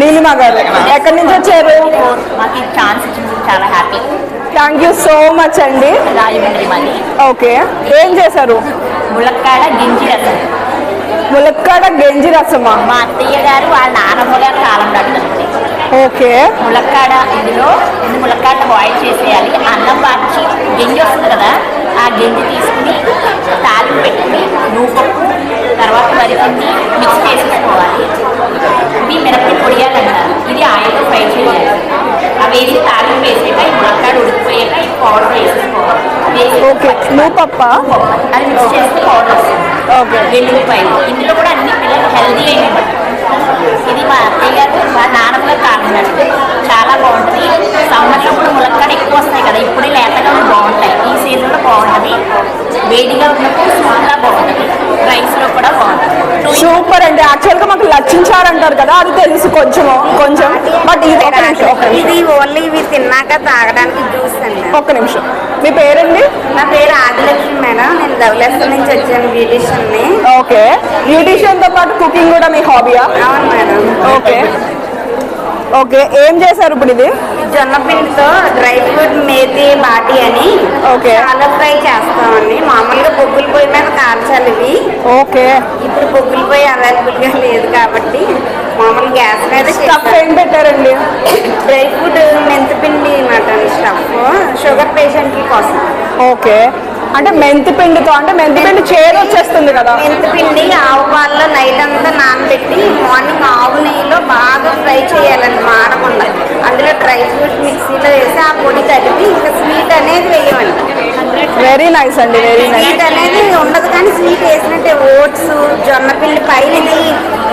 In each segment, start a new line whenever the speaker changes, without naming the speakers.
నీలిమా గారు ఎక్కడి నుంచి వచ్చారు?
మాకు ఈ ఛాన్స్ ఇచ్చినందుకు చాలా happy.
Thank you so much అండి.
రాజమండ్రి
ఓకే. ఏం చేశారు?
ములక్కాడ గింజి రసం.
ములక్కాడ గెంజి రసమా?
మా అత్తయ్య గారు వాళ్ళ నానమ్మ గారు కాలం నడుతుంది
ఓకే.
ములక్కాడ ఇందులో ములక్కాడ బాయిల్ చేసేయాలి. అన్నం వార్చి గింజి వస్తుంది కదా ఆ గింజి తీసుకుని తాలింపు పెట్టుకుని నూపప్పు తర్వాత వరిపిండి మిక్స్ చేసుకోవాలి ఇవి మిరపకాయ పొడియాలంటారు. ఇది ఆయిల్లో ఫ్రై చేయాలి. అవి వేసి తాలింపు వేసాక ఈ ములక్కాడ ఉడికిపోయాక ఈ పౌడర్ వేసేసుకోవాలి. వేసి
ఓకే. నూపప్ప
అది మిక్స్ చేస్తే పౌడర్ వస్తుంది.
ఓకే.
వెల్లుల్లిపాయలు ఇందులో కూడా అన్ని పిల్లలు హెల్దీ అయినవి ఇది మా అత్తయ్య గారు మా నాన్నమ్మ కాకినాడు చాలా బాగుంటుంది. సమ్మర్లో కూడా ములక్కాడ ఎక్కువ వస్తాయి కదా ఇప్పుడే లేతగా ఉండి బాగుంటాయి ఈ సీజన్లో బాగుంటుంది వేడిగా ఉన్నప్పుడు సూపర్గా బాగుంటుంది రైస్లో కూడా బాగుంటుంది
సూపర్ అండి యాక్చువల్గా మాకు లచ్చించారంటారు కదా అది తెలుసు కొంచెం. కొంచెం బట్ ఇది ఒక నిమిషం ఒక నిమిషం.
ఇది ఓన్లీ ఇవి తిన్నాక తాగడానికి జ్యూస్ అండి.
ఒక్క నిమిషం. మీ పేరండి?
నా పేరు ఆదిలక్ష్మి మేడం. నేను ధవలేశ్వరం నుంచి వచ్చాను బ్యూటిషియన్ని.
ఓకే. బ్యూటీషియన్తో పాటు కుకింగ్ కూడా మీ హాబీయా?
అవును మేడం.
ఓకే. ఓకే ఏం చేశారు ఇప్పుడు ఇది?
జొన్న పిండితో డ్రై ఫ్రూట్ మేతి బాటి అని
ఓకే.
చాలా ఫ్రై చేస్తామండి. మామూలుగా బొగ్గుల పొయ్యి మీద కాల్చాలి ఇవి.
ఓకే.
ఇప్పుడు బొగ్గుల పొయ్యి అవైలబుల్గా లేదు కాబట్టి మామూలు గ్యాస్ మీద
స్టఫ్ ఏం పెట్టారండి?
డ్రై ఫ్రూట్ మెంతిపిండి మటన్ స్టఫ్. షుగర్ పేషెంట్ల కోసం.
ఓకే. అంటే మెంతి పిండితో అంటే మెంతి పిండి చేదు వచ్చేస్తుంది కదా.
మెంతిపిండి ఆవు పాలలో నైట్ అంతా నానబెట్టి మార్నింగ్ ఆవు నెయ్యిలో బాగా ఫ్రై చేయాలండి మాడకుండా. అందులో డ్రై ఫ్రూట్ మిక్సీలో వేసి ఆ పొడి కలిపి ఇంకా స్వీట్ అనేది వేయమండి.
వెరీ నైస్ అండి వెరీ నైస్
స్వీట్ అనేది ఉండదు కానీ స్వీట్ వేసినట్టే ఓట్స్ జొన్న పిండి పైన ఇది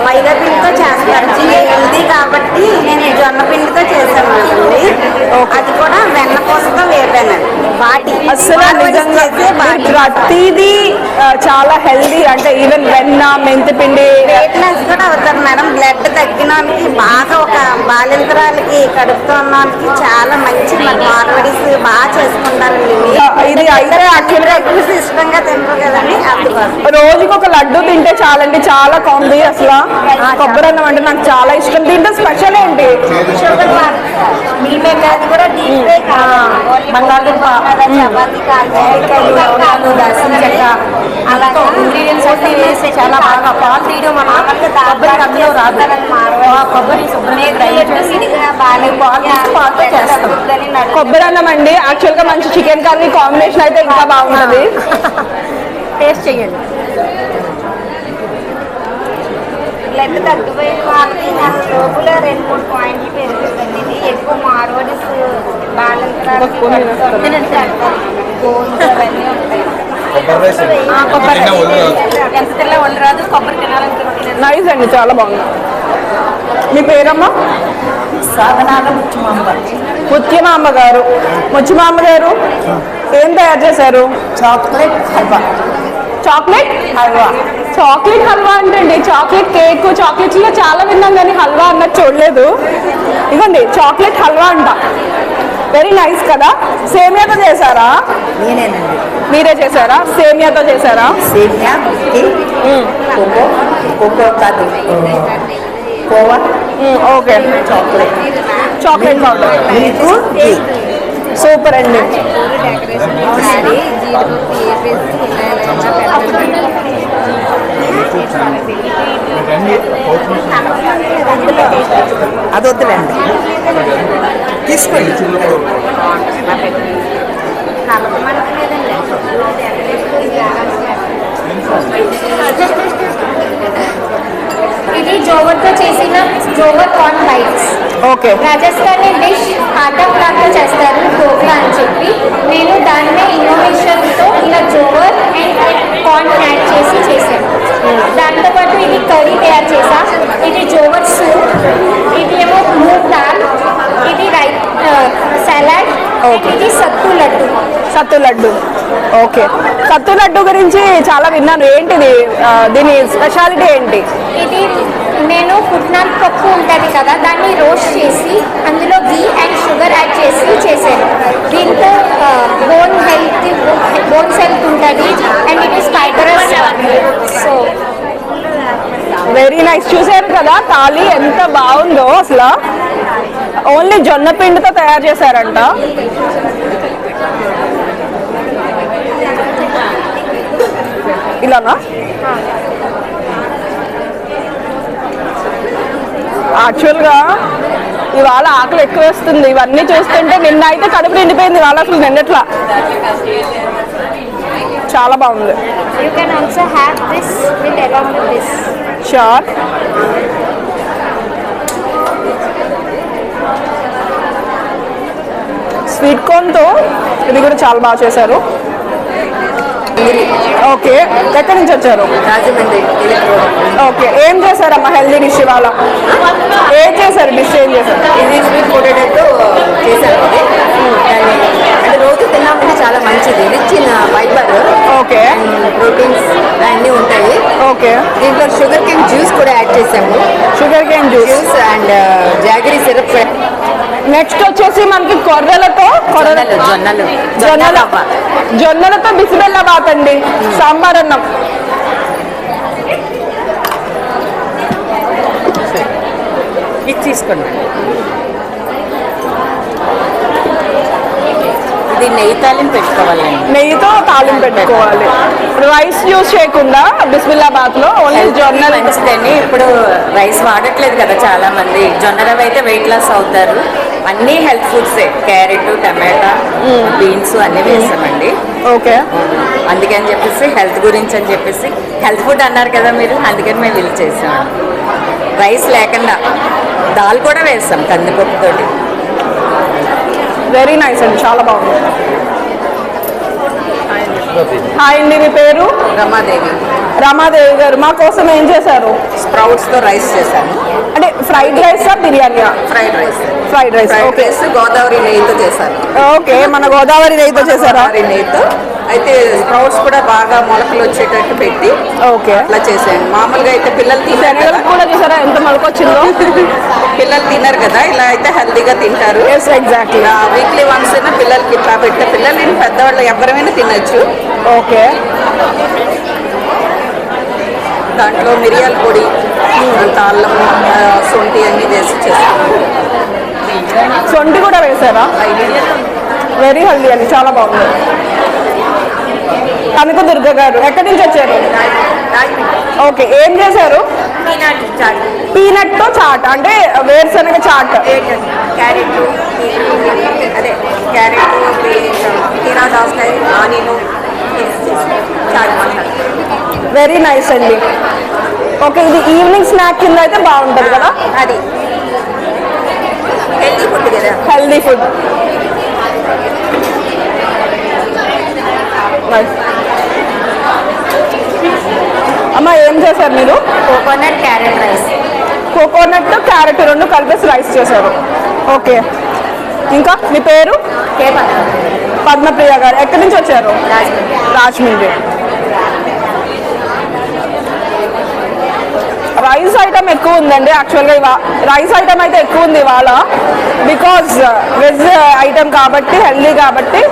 మైదా పిండితో చేస్తారు హెల్దీ కాబట్టి నేను ఈ జొన్న పిండితో చేశాను అండి అది కూడా వెన్న పూసతో వేపానండి వాటి
అసలు నిజంగా
చేసే వాటి
ప్రతిదీ చాలా హెల్దీ అంటే ఈవెన్ వెన్న మెంతి పిండి.
వెయిట్ లెస్ కూడా అవుతారు మేడం. బ్లడ్ తగ్గిన వాళ్ళకి బాగా ఒక బాలింతరాలకి కడుపుతో ఉన్న వాళ్ళకి చాలా మంచి మార్వడీస్ బాగా చేసుకుంటారండి.
ఇది అయితే యాక్చువల్గా
ఇష్టంగా తింటారు కదండి
రోజుకి ఒక లడ్డు తింటే చాలండి చాలా కామెడీ అసలు. కొబ్బరి అన్నం అంటే నాకు చాలా ఇష్టం. దీంట్లో స్పెషల్ ఏంటి?
బంగాళదుంప. చపాతీ కాదు దర్శన చెక్క అలాగే? ఇంగ్రీడియంట్స్ అన్ని వేసి చాలా బాగా పాలు తీయడం మన కొబ్బరి అందులో రాదు. కొబ్బరి శుభ్రంగా డ్రై చేసి బాగా పాలు పాలతో చేస్తాం.
కొబ్బరి అన్నం అండి. యాక్చువల్గా మంచి చికెన్ కర్రీ కాంబినేషన్ అయితే ఇంకా బాగుంటది.
టేస్ట్ చేయండి బ్లడ్ తగ్గిపోయిన వాళ్ళకి లోపల రెండు మూడు పాయింట్లు పెరుగుతుంది. ఇది ఎక్కువ మార్వడిస్ బోన్స్ అవన్నీ కొబ్బరి ఎంత తిన్న ఒళ్ళు రాదు కొబ్బరి తినాలనుకుంటే
నైస్ అండి చాలా బాగుంది. మీ పేరమ్మా?
సాధనాల
ముత్యమాంబ గారు. ముత్యమాంబ గారు ఏం తయారు చేశారు?
Chocolate halwa.
Chocolate? Halwa. Chocolate halwa అంటే అండి చాక్లెట్ కేక్ చాక్లెట్స్లో చాలా విన్నాం కానీ హల్వా అన్నది చూడలేదు. ఇవ్వండి చాక్లెట్ హల్వా అంట. వెరీ నైస్ కదా. సేమియాతో చేశారా?
నేనేనండి.
మీరే చేశారా? సేమియాతో చేశారా?
సేమియా బిస్కెట్ కోకో కోకో కాదు khoa
okay.
Chocolate.
Chocolate powder super అండి
అది వద్దులేండి తీసుకోండి
ఇది జోవర్తో చేసిన jowar corn bites.
Okay.
Rajasthani dish atom లాగా చేస్తారు ఢోక్లా అని చెప్పి. నేను దాన్నే ఇన్నోవేషన్తో ఇలా జోవర్ అండ్ కార్న్ యాడ్ చేసి చేశాను దాంతోపాటు ఇది కర్రీ తయారు చేసా ఇది జోవర్ సూప్ ఇది ఏమో మూగ్ దాల్ ఇది రై సలాడ్ ఇది సత్తు లడ్డు
సత్తు లడ్డు. ఓకే. సత్తు లడ్డు గురించి చాలా విన్నాను. ఏంటిది? దీని స్పెషాలిటీ ఏంటి?
ఇది నేను పుట్నాల పప్పు ఉంటుంది కదా దాన్ని రోస్ట్ చేసి అందులో గీ అండ్ షుగర్ యాడ్ చేసి చేశాను. దీంతో బోన్ హెల్త్ బోన్స్ హెల్త్ ఉంటుంది and it is fibrous so
very nice. చూసారు కదా కదా తాళి ఎంత బాగుందో అసలు. ఓన్లీ జొన్న పిండితో తయారు చేశారంట. ఇలానా? యాక్చువల్గా ఇవాళ ఆకలి ఎక్కువ వేస్తుంది. ఇవన్నీ చూస్తుంటే నిన్న అయితే కడుపు నిండిపోయింది. ఇవాళ అసలు నిన్నట్లా. చాలా బాగుంది. షార్ స్వీట్ కార్న్తో ఇది కూడా చాలా బాగా చేశారు. ఓకే. ఎక్కడి నుంచి వచ్చారు? ఓకే. ఏం చేశారమ్మా హెల్దీ డిష్ ఇవాళ? ఏం చేశారు? డిష్ ఏం చేశారు?
ఇది స్వీట్ పొటాటోతో అంటే రోజు తిన్నామంటే చాలా మంచిది. Rich in fibre
okay.
Proteins అన్నీ ఉంటాయి.
ఓకే.
దీంట్లో షుగర్ కేన్ జ్యూస్ కూడా యాడ్ చేసాము
sugar cane juice.
And jaggery syrup
next వచ్చేసి మనకి కొర్రలతో కొర్రల
జొన్నలు జొన్నలు.
జొన్నలతో బిసిబెల్ల బాత్ అండి సాంబార్ అన్నం.
ఇది తీసుకోండి. ఇది నెయ్యి తాలింపు పెట్టుకోవాలండి.
నెయ్యితో తాలింపు పెట్టుకోవాలి. రైస్ యూస్ చేయకుండా బిస్మిల్లా బాత్లో ఓన్లీ జొన్నలు
మంచిదండి. ఇప్పుడు రైస్ వాడట్లేదు కదా చాలా మంది జొన్న రవ్వ అయితే వెయిట్ లాస్ అవుతారు. అన్ని హెల్త్ ఫుడ్స్. క్యారెట్ టమాటా బీన్స్ అన్ని వేస్తామండి.
ఓకే.
అందుకని చెప్పేసి హెల్త్ గురించి అని చెప్పేసి హెల్త్ ఫుడ్ అన్నారు కదా మీరు అందుకని మేము వీళ్ళు చేసాం. రైస్ లేకుండా దాల్ కూడా వేస్తాం కందిపప్పుతోటి
వెరీ నైస్ అండి చాలా బాగుంది. హాయ్ అండి మీ పేరు?
రమాదేవి.
రమాదేవి గారు మా కోసం ఏం చేశారు?
స్ప్రౌట్స్తో రైస్ చేశాను.
అంటే fried rice బిర్యానీయా?
Fried rice.
Fried rice okay.
Rice Godavari నెయ్యితో చేశాను.
ఓకే మన గోదావరి నెయ్యితో చేశారా?
గోదావరి నెయ్యితో. అయితే స్ప్రౌట్స్ కూడా బాగా మొలకలు వచ్చేటట్టు పెట్టి
ఓకే.
అట్లా చేసాను మామూలుగా అయితే పిల్లలు తినరు కదా.
కూడా చూసారా? ఎంత మొలకొచ్చిందో
పిల్లలు తినరు కదా. ఇలా అయితే హెల్తీగా తింటారు.
ఎగ్జాక్ట్లీ
వీక్లీ వన్స్ అయినా పిల్లలకి ఇట్లా పెడితే పిల్లలు నేను పెద్దవాళ్ళు ఎవరైనా తినచ్చు.
ఓకే.
దాంట్లో మిరియాల పొడి అంత అల్లం శొంఠి అన్ని వేసి చేస్తాను
సొంటి కూడా వేసారా? వెరీ హెల్దీ అండి. చాలా బాగుంది. కనక దుర్గ గారు. ఎక్కడి నుంచి వచ్చారు? ఓకే ఏం చేశారు? పీనట్తో చాట్ అంటే వేరుశనగ చాట్.
క్యారెట్ అదే క్యారెట్ కీరా ఆనియన్
వెరీ నైస్ అండి. ఓకే ఇది ఈవినింగ్ స్నాక్ కింద అయితే బాగుంటుంది కదా?
అది. హెల్తీ ఫుడ్ కదా.
హెల్దీ ఫుడ్ అమ్మ ఏం చేశారు మీరు?
Coconut carrot rice.
Coconut carrot రెండు కలిపేసి రైస్ చేశారు. ఓకే. ఇంకా మీ పేరు? పద్మప్రియ. గారు. ఎక్కడి నుంచి వచ్చారు? రాజమండ్రి. రైస్ ఐటమ్ ఎక్కువ ఉందండి. యాక్చువల్గా ఇవా రైస్ ఐటమ్ అయితే ఎక్కువ ఉంది ఇవాళ. బికాజ్ వెజ్ ఐటమ్ కాబట్టి హెల్దీ కాబట్టి